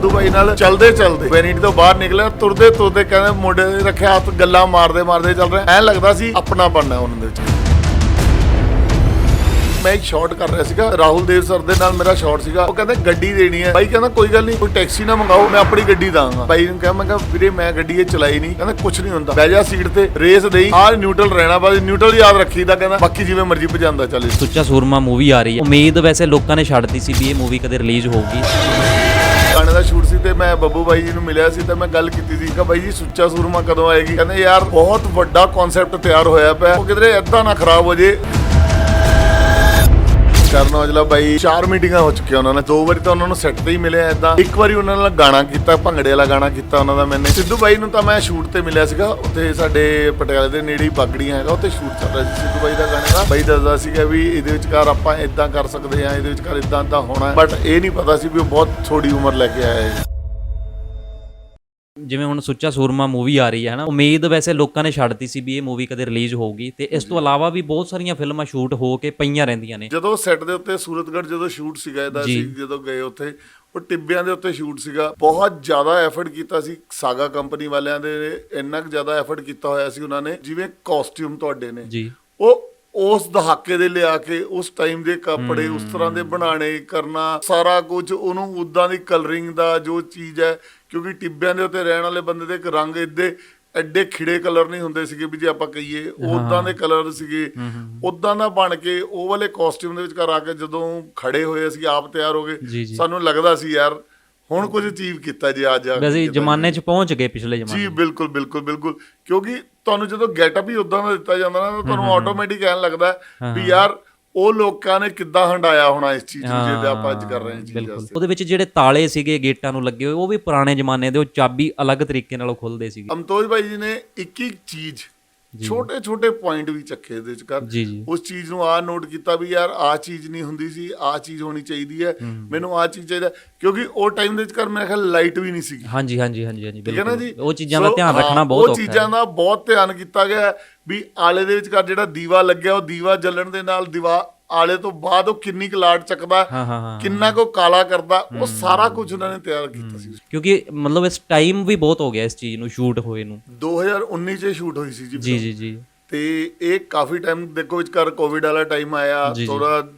ਸਿੱਧੂ ਬਾਈ ਨਾਲ ਚਲਦੇ ਚਲਦੇ ਵੈਨਿਟੀ ਤੋਂ ਬਾਹਰ ਨਿਕਲਿਆ, ਤੁਰਦੇ ਤੁਰਦੇ ਕਹਿੰਦੇ ਮੁੰਡੇ ਰੱਖਿਆ ਹੱਥ ਗੱਲਾਂ ਮਾਰਦੇ ਮਾਰਦੇ ਚੱਲ ਰਹੇ। ਐਂ ਲੱਗਦਾ ਸੀ ਆਪਣਾ ਬਣਨਾ ਉਹਨਾਂ ਦੇ ਵਿੱਚ। ਮੈਂ ਇੱਕ ਸ਼ਾਟ ਕਰ ਰਿਹਾ ਸੀਗਾ, ਰਾਹੁਲ ਦੇਵ ਸਰ ਦੇ ਨਾਲ ਮੇਰਾ ਸ਼ਾਟ ਸੀਗਾ। ਉਹ ਕਹਿੰਦੇ ਗੱਡੀ ਦੇਣੀ ਹੈ। ਬਾਈ ਕਹਿੰਦਾ, ਕੋਈ ਗੱਲ ਨਹੀਂ, ਕੋਈ ਟੈਕਸੀ ਨਾ ਮੰਗਾਓ, ਮੈਂ ਆਪਣੀ ਗੱਡੀ ਦਾਂਗਾ। ਬਾਈ ਨੂੰ ਕਿਹਾ, ਮੈਂ ਕਿਹਾ, ਵੀਰੇ, ਮੈਂ ਗੱਡੀ ਇਹ ਚਲਾਈ ਨਹੀਂ। ਕਹਿੰਦਾ ਕੁਝ ਨਹੀਂ ਹੁੰਦਾ। ਬਹਿ ਜਾ ਸੀਟ ਤੇ ਰੇਸ ਦੇਈ। ਆਹ ਨਿਊਟਰਲ ਰਹਿਣਾ ਬਸ ਨਿਊਟਰਲ ਯਾਦ ਰੱਖੀਦਾ ਕਹਿੰਦਾ, ਬਾਕੀ ਜਿਵੇਂ ਮਰਜ਼ੀ ਭਜਾਂਦਾ ਚੱਲੇ। ਸੁੱਚਾ ਸੂਰਮਾ ਮੂਵੀ ਆ ਰਹੀ ਹੈ। ਉਮੀਦ ਵੈਸੇ ਲੋਕਾਂ ਨੇ ਛੱਡਤੀ ਸੀ ਵੀ ਇਹ ਮੂਵੀ ਕਦੇ ਰਿਲੀਜ਼ ਹੋਊਗੀ। ਗਾਣੇ ਦਾ ਸ਼ੂਟ ਸੀ ਤੇ ਮੈਂ ਬੱਬੂ ਬਾਈ ਜੀ ਨੂੰ ਮਿਲਿਆ ਸੀ ਤੇ ਮੈਂ ਗੱਲ ਕੀਤੀ ਸੀ ਕਿ ਬਾਈ ਜੀ ਸੁੱਚਾ ਸੂਰਮਾ ਕਦੋਂ ਆਏਗੀ? ਕਹਿੰਦੇ ਯਾਰ ਬਹੁਤ ਵੱਡਾ ਕਨਸੈਪਟ ਤਿਆਰ ਹੋਇਆ ਪਿਆ। ਉਹ ਕਿਧਰੇ ਏਦਾਂ ਨਾ ਖਰਾਬ ਹੋ ਜੇ। ਕਰਨ ਔਜਲਾ ਬਾਈ। ਚਾਰ ਮੀਟਿੰਗਾਂ ਹੋ ਚੁੱਕੀਆਂ ਉਹਨਾਂ ਨਾਲ ਦੋ ਵਾਰੀ ਤਾਂ ਉਹਨਾਂ ਨੂੰ ਸੈੱਟ ਤੇ ਹੀ ਮਿਲਿਆ ਏਦਾਂ। ਇੱਕ ਵਾਰੀ ਉਹਨਾਂ ਨਾਲ ਗਾਣਾ ਕੀਤਾ, ਭੰਗੜੇ ਵਾਲਾ ਗਾਣਾ ਕੀਤਾ ਉਹਨਾਂ ਦਾ ਮੈਨੇ। ਸਿੱਧੂ ਬਾਈ ਨੂੰ ਤਾਂ ਮੈਂ ਸ਼ੂਟ ਤੇ ਮਿਲਿਆ ਸੀਗਾ। ਉੱਥੇ ਸਾਡੇ ਪਟਿਆਲੇ ਦੇ ਨੇੜੇ ਹੀ ਬਾਗੜੀਆਂ ਹੈਗਾ, ਉੱਥੇ ਸ਼ੂਟ ਚੱਲ ਰਿਹਾ ਸੀ ਸਿੱਧੂ ਬਾਈ ਦਾ ਗਾਣੇ। ਦਾ ਬਾਈ ਦੱਸਦਾ ਸੀਗਾ ਵੀ ਇਹਦੇ ਵਿਚਕਾਰ ਆਪਾਂ ਇਦਾਂ ਕਰ ਸਕਦੇ ਆ ਇਹਦੇ ਵਿਚਕਾਰ ਇਦਾਂ ਇਦਾਂ ਹੋਣਾ ਬਟ ਇਹ ਨਹੀਂ ਪਤਾ ਸੀ ਵੀ ਉਹ ਬਹੁਤ ਥੋੜੀ ਉਮਰ ਲੈ ਕੇ ਆਇਆ ਹੈ। ਜਿਵੇਂ ਹੁਣ ਸੁੱਚਾ ਸੂਰਮਾ ਮੂਵੀ ਆ ਰਹੀ ਹੈ ਹਨਾ? ਉਮੀਦ ਵੈਸੇ ਲੋਕਾਂ ਨੇ ਛੱਡਤੀ ਸੀ ਵੀ ਇਹ ਮੂਵੀ ਕਦੇ ਰਿਲੀਜ਼ ਹੋਊਗੀ ਤੇ ਇਸ ਤੋਂ ਇਲਾਵਾ ਵੀ ਬਹੁਤ ਸਾਰੀਆਂ ਫਿਲਮਾਂ ਸ਼ੂਟ ਹੋ ਕੇ ਪਈਆਂ ਰਹਿੰਦੀਆਂ ਨੇ। ਜਦੋਂ ਸੈੱਟ ਦੇ ਉੱਤੇ ਸੂਰਤਗੜ੍ਹ ਜਦੋਂ ਸ਼ੂਟ ਸੀਗਾ ਇਹਦਾ। ਅਸੀਂ ਜਦੋਂ ਗਏ ਉੱਥੇ ਉਹ ਟਿੱਬਿਆਂ ਦੇ ਉੱਤੇ ਸ਼ੂਟ ਸੀਗਾ। ਬਹੁਤ ਜ਼ਿਆਦਾ ਐਫਰਟ ਕੀਤਾ ਸੀ ਸਾਗਾ ਕੰਪਨੀ ਵਾਲਿਆਂ ਦੇ ਇੰਨਾ ਕੁ ਜ਼ਿਆਦਾ ਐਫਰਟ ਕੀਤਾ ਹੋਇਆ ਸੀ ਉਹਨਾਂ ਨੇ ਜਿਵੇਂ ਕਾਸਟਿਊਮ ਤੁਹਾਡੇ ਨੇ। ਜੀ। ਉਹ ਉਸ ਦਹਾਕੇ ਦੇ ਲਿਆ ਕੇ ਉਸ ਟਾਈਮ ਦੇ ਕੱਪੜੇ ਉਸ ਤਰ੍ਹਾਂ ਦੇ ਬਣਾਣੇ ਕਰਨਾ ਸਾਰਾ ਕੁਝ ਉਹਨੂੰ ਉਦਾਂ ਦੀ ਕਲਰਿੰਗ ਦਾ ਜੋ ਚੀਜ਼ ਹੈ ਕਿਉਂਕਿ ਟਿੱਬਿਆਂ ਦੇ ਉੱਤੇ ਰਹਿਣ ਵਾਲੇ ਬੰਦੇ ਦੇ ਇੱਕ ਰੰਗ ਇੱਦੇ ਐਡੇ ਖਿੜੇ ਕਲਰ ਨਹੀਂ ਹੁੰਦੇ ਸੀਗੇ ਵੀ ਜੇ ਆਪਾਂ ਕਹੀਏ ਉਦਾਂ ਦੇ ਕਲਰ ਸੀਗੇ। ਉਦਾਂ ਦਾ ਬਣ ਕੇ ਉਹ ਵਾਲੇ ਕਾਸਟਿਊਮ ਦੇ ਵਿੱਚ ਘਰ ਆ ਕੇ ਜਦੋਂ ਖੜੇ ਹੋਏ ਅਸੀਂ ਆਪ ਤਿਆਰ ਹੋ ਗਏ। ਸਾਨੂੰ ਲੱਗਦਾ ਸੀ ਯਾਰ ਹੁਣ ਕੁਝ ਅਚੀਵ ਕੀਤਾ ਜੀ ਅੱਜ ਆ ਵੈਸੇ। ਜ਼ਮਾਨੇ 'ਚ ਪਹੁੰਚ ਗਏ ਪਿਛਲੇ ਜ਼ਮਾਨੇ ਜੀ ਬਿਲਕੁਲ ਬਿਲਕੁਲ ਬਿਲਕੁਲ। ਕਿਉਂਕਿ ਤੁਹਾਨੂੰ ਜਦੋਂ ਗੈਟਅਪ ਹੀ ਉਦਾਂ ਦਾ ਦਿੱਤਾ ਜਾਂਦਾ ਨਾ ਤਾਂ ਤੁਹਾਨੂੰ ਆਟੋਮੈਟਿਕ ਐਂ ਲੱਗਦਾ ਵੀ ਯਾਰ ਉਹ ਲੋਕਾਂ ਨੇ ਕਿੱਦਾਂ ਹੰਡਾਇਆ ਹੋਣਾ ਇਸ ਚੀਜ਼ ਨੂੰ ਜਿਹਦੇ ਆਪਾਂ ਅੱਜ ਕਰ ਰਹੇ ਹਾਂ ਚੀਜ਼ ਬਿਲਕੁਲ। ਉਹਦੇ ਵਿੱਚ ਜਿਹੜੇ ਤਾਲੇ ਸੀਗੇ ਗੇਟਾਂ ਨੂੰ ਲੱਗੇ ਹੋਏ ਉਹ ਵੀ ਪੁਰਾਣੇ ਜ਼ਮਾਨੇ ਦੇ ਉਹ ਚਾਬੀ ਅਲੱਗ ਤਰੀਕੇ ਨਾਲ ਖੁੱਲਦੇ ਸੀਗੇ। ਅਮਤੋਜ ਭਾਈ ਜੀ ਨੇ ਇੱਕ ਇੱਕ ਚੀਜ਼ ਛੋਟੇ ਛੋਟੇ ਪੁਆਇੰਟ ਵੀ ਚੱਕੇ ਇਹਦੇ ਵਿੱਚ ਕਰ। ਉਸ ਚੀਜ਼ ਨੂੰ ਆ ਨੋਟ ਕੀਤਾ ਵੀ ਯਾਰ ਆ ਚੀਜ਼ ਨਹੀਂ ਹੁੰਦੀ ਸੀ ਆ ਚੀਜ਼ ਹੋਣੀ ਚਾਹੀਦੀ ਹੈ ਮੈਨੂੰ ਆ ਚੀਜ਼ ਚਾਹੀਦਾ। ਕਿਉਂਕਿ ਉਹ ਟਾਈਮ ਦੇ ਵਿੱਚ ਕਰ ਮੇਰੇ ਖਿਆਲ ਲਾਈਟ ਵੀ ਨਹੀਂ ਸੀਗੀ। ਹਾਂਜੀ ਹਾਂਜੀ ਹਾਂਜੀ ਹਾਂਜੀ ਠੀਕ ਹੈ ਨਾ ਬਿਲਕੁਲ। ਜੀ? ਉਹ ਚੀਜ਼ਾਂ ਦਾ ਧਿਆਨ ਰੱਖਣਾ ਬਹੁਤ ਉਹ ਔਖਾ ਚੀਜ਼ਾਂ ਹੈ ਦਾ ਬਹੁਤ ਧਿਆਨ ਕੀਤਾ ਗਿਆ ਵੀ ਆਲੇ ਦੇ ਵਿਚਕਾਰ ਜਿਹੜਾ ਦੀਵਾ ਲੱਗਿਆ ਉਹ ਦੀਵਾ ਜਲਣ ਦੇ ਨਾਲ ਦੀਵਾ ਆਲੇ ਤੋਂ ਬਾਅਦ ਉਹ ਕਿੰਨੀ ਕੁ ਲਾਟ ਚੱਕਦਾ ਹਾਂ ਹਾਂ ਹਾਂ ਕਿੰਨਾ ਕੋ ਕਾਲਾ ਕਰਦਾ ਉਹ ਸਾਰਾ ਕੁਝ ਉਹਨਾਂ ਨੇ ਤਿਆਰ ਕੀਤਾ ਸੀ। ਕਿਉਂਕਿ ਮਤਲਬ ਇਸ ਟਾਈਮ ਵੀ ਬਹੁਤ ਹੋ ਗਿਆ ਇਸ ਚੀਜ਼ ਨੂੰ ਸ਼ੂਟ ਹੋਏ ਨੂੰ। 2019 ਚ ਸ਼ੂਟ ਹੋਈ ਸੀ ਜੀ ਜੀ ਜੀ ਜੀ। ਤੇ ਇਹ ਕਾਫੀ ਟਾਈਮ ਦੇਖੋ ਵਿਚਕਾਰ ਕੋਵਿਡ ਵਾਲਾ ਟਾਈਮ ਆਇਆ। ਥੋੜਾ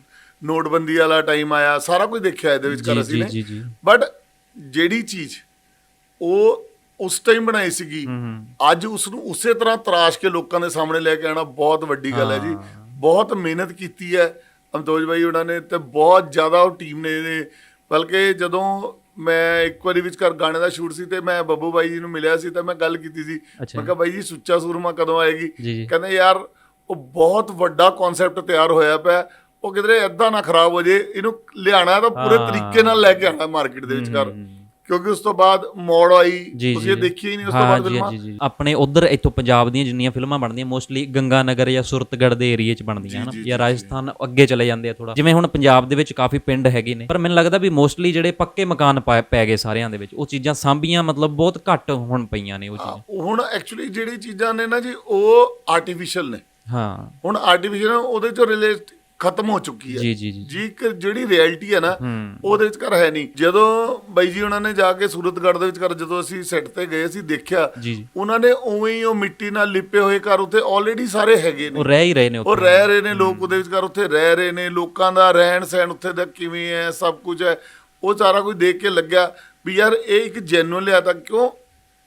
ਨੋਟਬੰਦੀ ਵਾਲਾ ਟਾਈਮ ਆਇਆ ਸਾਰਾ ਕੁਝ ਦੇਖਿਆ ਇਹਦੇ ਵਿਚਕਾਰ ਜੀ ਅਸੀਂ ਨੇ। ਬਟ ਜਿਹੜੀ ਚੀਜ਼ ਉਹ ਉਸ ਟਾਈਮ ਬਣਾਈ ਸੀਗੀ ਅੱਜ ਉਸ ਨੂੰ ਉਸੇ ਤਰ੍ਹਾਂ ਤਰਾਸ਼ ਕੇ ਲੋਕਾਂ ਦੇ ਸਾਹਮਣੇ ਲੈ ਕੇ ਆਣਾ ਬਹੁਤ ਵੱਡੀ ਗੱਲ ਹੈ ਜੀ। ਬਹੁਤ ਮਿਹਨਤ ਕੀਤੀ ਹੈ ਅਮਤੋਜ ਭਾਈ ਉਹਨਾਂ ਨੇ ਤੇ ਬਹੁਤ ਜ਼ਿਆਦਾ ਉਹ ਟੀਮ ਨੇ ਇਹਦੇ ਬਲਕਿ ਜਦੋਂ ਮੈਂ ਇੱਕ ਵਾਰੀ ਵਿਚਕਾਰ ਗਾਣੇ ਦਾ ਸ਼ੂਟ ਸੀ ਤੇ ਮੈਂ ਬੱਬੂ ਬਾਈ ਜੀ ਨੂੰ ਮਿਲਿਆ ਸੀ ਤੇ ਮੈਂ ਗੱਲ ਕੀਤੀ ਸੀ। ਮੈਂ ਕਿਹਾ ਬਾਈ ਜੀ ਸੁੱਚਾ ਸੂਰਮਾ ਕਦੋਂ ਆਏਗੀ ਕਹਿੰਦੇ ਯਾਰ ਉਹ ਬਹੁਤ ਵੱਡਾ ਕਨਸੈਪਟ ਤਿਆਰ ਹੋਇਆ ਪਿਆ ਉਹ ਕਿਧਰੇ ਏਦਾਂ ਨਾ ਖਰਾਬ ਹੋ ਜੇ ਇਹਨੂੰ ਲਿਆਣਾ ਤਾਂ ਪੂਰੇ। ਤਰੀਕੇ ਨਾਲ ਲੈ ਕੇ ਆਣਾ ਮਾਰਕੀਟ ਦੇ ਵਿਚਕਾਰ ਹੂੰ। ਕਿਉਂਕਿ ਉਸ ਤੋਂ ਬਾਅਦ ਮੋੜ ਆਈ ਜੀ ਤੁਸੀਂ ਜੀ ਇਹ ਦੇਖੀ ਹੀ ਨਹੀਂ ਉਸ ਤੋਂ ਬਾਅਦ ਫਿਲਮਾਂ? ਜੀ, ਜੀ। ਆਪਣੇ ਉਧਰ ਇੱਥੋਂ ਪੰਜਾਬ ਦੀਆਂ ਜਿੰਨੀਆਂ ਫਿਲਮਾਂ ਬਣਦੀਆਂ ਮੋਸਟਲੀ ਗੰਗਾ ਨਗਰ ਜਾਂ ਸੁਰਤਗੜ ਦੇ ਏਰੀਏ 'ਚ ਬਣਦੀਆਂ ਹਨ? ਜੀ, ਜਾਂ ਰਾਜਸਥਾਨ ਅੱਗੇ ਚਲੇ ਜਾਂਦੇ ਆ ਥੋੜਾ ਜਿਵੇਂ ਹੁਣ ਪੰਜਾਬ ਦੇ ਵਿੱਚ ਕਾਫੀ ਪਿੰਡ ਹੈਗੇ ਨੇ ਪਰ ਮੈਨੂੰ ਲੱਗਦਾ ਵੀ ਮੋਸਟਲੀ ਜਿਹੜੇ ਪੱਕੇ ਮਕਾਨ ਪਾ- ਪੈ ਗਏ ਸਾਰਿਆਂ ਦੇ ਵਿੱਚ ਉਹ ਚੀਜ਼ਾਂ ਸਾਂਭੀਆਂ ਮਤਲਬ ਬਹੁਤ ਘੱਟ ਹੁਣ ਪਈਆਂ ਨੇ ਉਹ ਚੀਜ਼ਾਂ। ਹੁਣ ਐਕਚੁਅਲੀ ਜਿਹੜੀ ਚੀਜ਼ਾਂ ਨੇ ਨਾ ਜੀ ਉਹ ਆਰਟੀਫੀਸ਼ੀਅਲ ਨੇ। ਹਾਂ। ਹੁਣ ਆਰਟੀਫੀਸ਼ੀਅਲ ਉਹਦੇ ਚੋਂ ਰਿਲੇਟ ਖਤਮ ਹੋ ਚੁੱਕੀ ਹੈ। ਜੀ ਜੀ ਜੀ ਜੀ। ਇੱਕ ਜਿਹੜੀ ਰਿਐਲਿਟੀ ਹੈ ਨਾ ਉਹਦੇ ਵਿੱਚ ਕਰ ਹੈ ਨਹੀਂ। ਜਦੋਂ ਬਾਈ ਜੀ ਉਹਨਾਂ ਨੇ ਜਾ ਕੇ ਸੂਰਤਗੜ੍ਹ ਦੇ ਵਿੱਚ ਕਰ ਜਦੋਂ ਅਸੀਂ ਸੈੱਟ ਤੇ ਗਏ ਅਸੀਂ ਦੇਖਿਆ ਉਹਨਾਂ ਨੇ ਉਵੇਂ ਹੀ ਉਹ ਮਿੱਟੀ ਨਾਲ ਲਿਪੇ ਹੋਏ ਘਰ ਉੱਤੇ ਆਲਰੇਡੀ ਸਾਰੇ ਹੈਗੇ ਨੇ। ਉਹ ਰਹਿ ਹੀ ਰਹੇ ਨੇ ਉਹ ਉੱਥੇ। ਰਹਿ ਰਹੇ ਨੇ ਲੋਕ ਉਹਦੇ ਵਿਚਕਾਰ ਉੱਥੇ ਰਹਿ ਰਹੇ ਨੇ ਲੋਕਾਂ ਦਾ ਰਹਿਣ ਸਹਿਣ ਉੱਥੇ ਦਾ ਕਿਵੇਂ ਹੈ ਸਭ ਕੁਝ ਹੈ। ਉਹ ਸਾਰਾ ਕੁਝ ਦੇਖ ਕੇ ਲੱਗਿਆ ਵੀ ਯਾਰ ਇਹ ਇੱਕ ਜੈਨੂਅਲ ਲਿਆ ਤਾਂ ਕਿਉਂ?